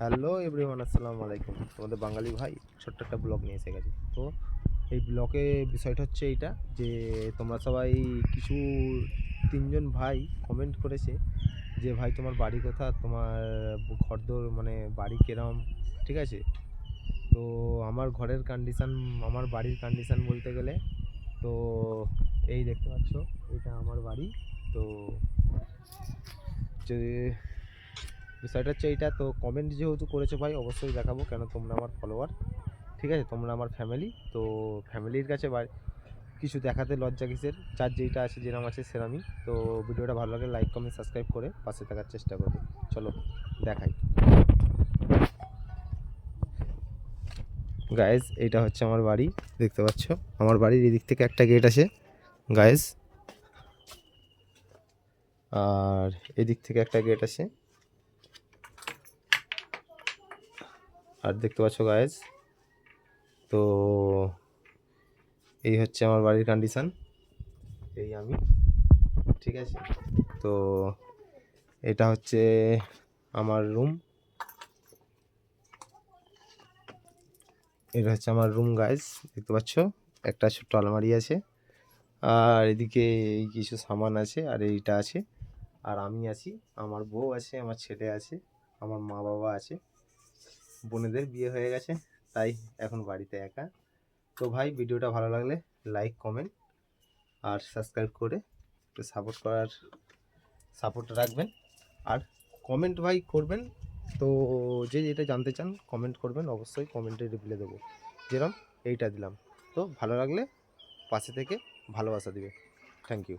Hello everyone, আসসালামু আলাইকুম। তোমাদের বাঙালি ভাই, ছোট্ট একটা ব্লগ নিয়ে এসে গেছে। তো এই ব্লগে বিষয়টা হচ্ছে এইটা যে, তোমরা সবাই কিছু তিনজন ভাই কমেন্ট করেছে যে, ভাই, তোমার বাড়ি কোথা তোমার ঘরদোর মানে বাড়ি কেরম? ঠিক আছে? তো আমার ঘরের কন্ডিশান আমার বাড়ির কন্ডিশান বলতে গেলে, তো এই দেখতে পাচ্ছ, এটা আমার বাড়ি। তো যে বিষয়টা হচ্ছে এইটা। তো কমেন্ট যেহেতু করেছ ভাই, অবশ্যই দেখাবো কেন তোমরা আমার ফলোয়ার ঠিক আছে? তোমরা আমার ফ্যামিলি তো ফ্যামিলির কাছে কিছু দেখাতে লজ্জা কিসের? যার যেইটা আছে যেরকম আছে সেরামই। তো ভিডিওটা ভালো লাগে লাইক কমেন্ট সাবস্ক্রাইব করে পাশে থাকার চেষ্টা করবে। চলো, দেখাই। গায়েস এইটা হচ্ছে আমার বাড়ি, দেখতে পাচ্ছ? আমার বাড়ির এদিক থেকে একটা গেট আছে। গায়েস আর এদিক থেকে একটা গেট আছে। আর দেখতে পাচ্ছ গায়েস তো এই হচ্ছে আমার বাড়ির কন্ডিশন এই আমি, ঠিক আছে? তো এটা হচ্ছে আমার রুম এটা হচ্ছে আমার রুম গাইজ দেখতে পাচ্ছ? একটা ছোট্ট আলমারি আছে। আর এদিকে এই কিছু সামান আছে, আর এইটা আছে। আর আমি আছি, আমার বউ আছে, আমার ছেলে আছে, আমার মা বাবা আছে। বোনেদের বিয়ে হয়ে গেছে, তাই এখন বাড়িতে একা। তো ভাই, ভিডিওটা ভালো লাগলে লাইক কমেন্ট আর সাবস্ক্রাইব করে একটু সাপোর্ট করার সাপোর্ট রাখবেন। আর কমেন্ট ভাই করবেন, তো যে যেটা জানতে চান কমেন্ট করবেন, অবশ্যই কমেন্টে রিপ্লাই দেবো। যেরকম এইটা দিলাম। তো ভালো লাগলে পাশে থেকে ভালোবাসা দিবে। Thank you